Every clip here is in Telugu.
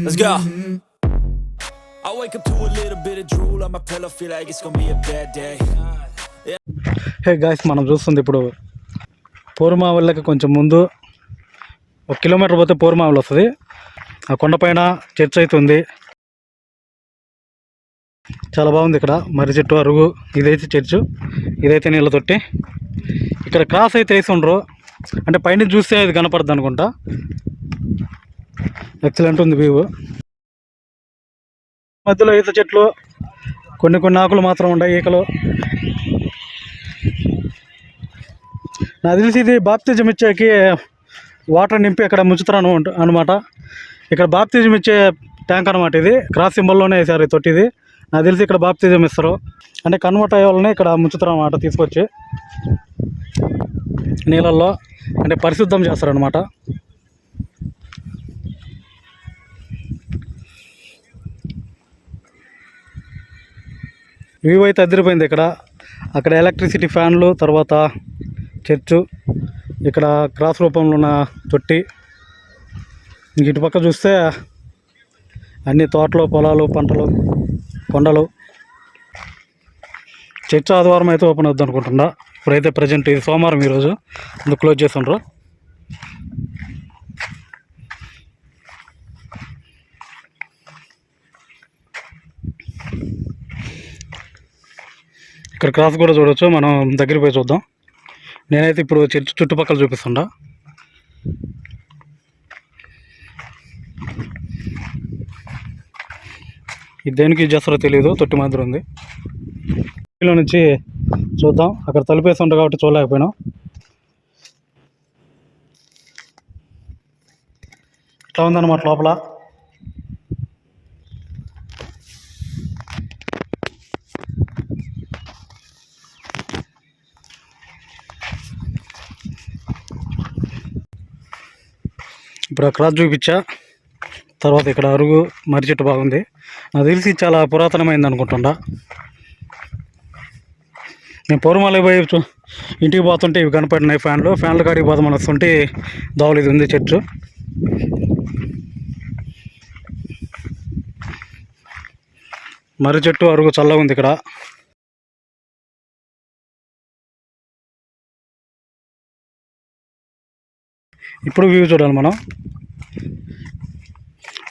Let's go. I wake up to a little bit of drool on my pillow, feel like it's gonna be a bad day. Hey guys మనం చూస్తుంది ఇప్పుడు పూర్మావల్లకి కొంచెం ముందు ఒక కిలోమీటర్ పోతే పూర్మావల్ వస్తుంది ఆ కొండపైన చర్చ్ అయితే ఉంది చాలా బాగుంది ఇక్కడ. మర్రి చెట్టు అరుగు. ఇదైతే చర్చు. ఇదైతే నీళ్ళ తొట్టి. ఇక్కడ క్రాస్ అయితే వేసి ఉండరు. అంటే పైన చూస్తే అది కనపడద్దు అనుకుంటా. ఎక్సలెంట్ ఉంది వ్యూ మధ్యలో ఈత చెట్లు. కొన్ని కొన్ని ఆకులు మాత్రం ఉన్నాయి ఈకలు. నాకు తెలిసి ఇది బాప్తిజం ఇచ్చేకి వాటర్ నింపి అక్కడ ముంచుతారు అనమాట ఇక్కడ బాప్తిజం ఇచ్చే ట్యాంక్ అనమాట ఇది. క్రాస్ సింబల్లోనే వేసారు ఈ తొట్టి ఇది. నాకు తెలిసి ఇక్కడ బాప్తిజం ఇస్తారు. అంటే కన్వర్ట్ అయ్యే వాళ్ళని ఇక్కడ ముంచుతారు అన్నమాట తీసుకొచ్చి. నీళ్ళల్లో అంటే పరిశుద్ధం చేస్తారు అనమాట వ్యూ అయితే అదిరిపోయింది ఇక్కడ. అక్కడ ఎలక్ట్రిసిటీ ఫ్యాన్లు తర్వాత చర్చు ఇక్కడ క్రాస్ రూపంలో ఉన్న తొట్టి. ఇంక ఇటు పక్క చూస్తే అన్ని తోటలు పొలాలు పంటలు. కొండలు. చర్చ ఆదివారం అయితే ఓపెన్ అవుద్ది అనుకుంటున్నా. ఇప్పుడైతే ప్రజెంట్ ఇది సోమవారం ఈరోజు. అందుకు క్లోజ్ చేస్తుండ్రు. ఇక్కడ క్రాస్ కూడా చూడవచ్చు మనం దగ్గరికి పోయి చూద్దాం. నేనైతే ఇప్పుడు చర్చి చుట్టుపక్కల చూపిస్తుండా. ఇది దేనికి యూజ్ చేస్తారో తెలియదు తొట్టి మాదిరి ఉంది. ఇంట్లో నుంచి చూద్దాం. అక్కడ తలుపేసి ఉంటా కాబట్టి చూడలేకపోయినాం. ఇట్లా ఉందన్నమాట లోపల? ఇప్పుడు అక్కడ చూపించా. తర్వాత ఇక్కడ అరుగు మర్రి చెట్టు బాగుంది. నాకు తెలిసి చాలా పురాతనమైంది అనుకుంటుండా. నేను పూర్వమాలకి పోయి ఇంటికి పోతుంటే ఇవి కనపడినాయి ఫ్యాన్లు. ఫ్యాన్ల కాడికి పోదామని వస్తుంటే దోవలు ఇది ఉంది చెట్టు. మర్రి చెట్టు అరుగు చల్లగా ఉంది ఇక్కడ. ఇప్పుడు వ్యూ చూడాలి మనం.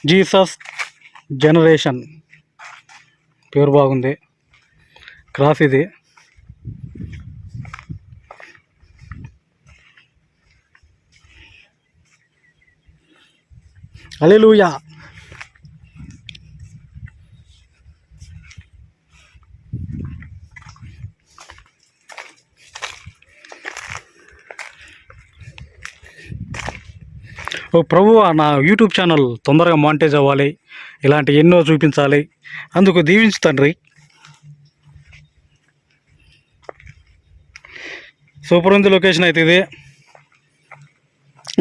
Jesus generation. పేరు బాగుంది. క్రాస్ ఇది. అలెలుయా ప్రభు నా యూట్యూబ్ ఛానల్ తొందరగా మానిటైజ్ అవ్వాలి. ఇలాంటి ఎన్నో చూపించాలి. అందుకు దీవించు తండ్రి. సూపర్ ఉంది లొకేషన్ అయితే ఇది.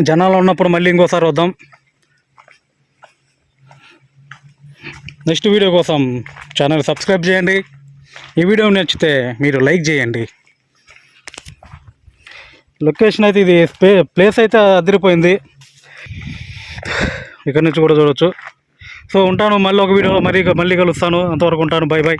జనాలు ఉన్నప్పుడు మళ్ళీ ఇంకోసారి వద్దాం. నెక్స్ట్ వీడియో కోసం ఛానల్ సబ్స్క్రైబ్ చేయండి. ఈ వీడియో నచ్చితే మీరు లైక్ చేయండి. లొకేషన్ అయితే ఇది ప్లేస్ అయితే అదిరిపోయింది. ఇక్కడ నుంచి కూడా చూడవచ్చు సో ఉంటాను మళ్ళీ ఒక వీడియోలో మరీ మళ్ళీ కలుస్తాను. అంతవరకు ఉంటాను. Bye bye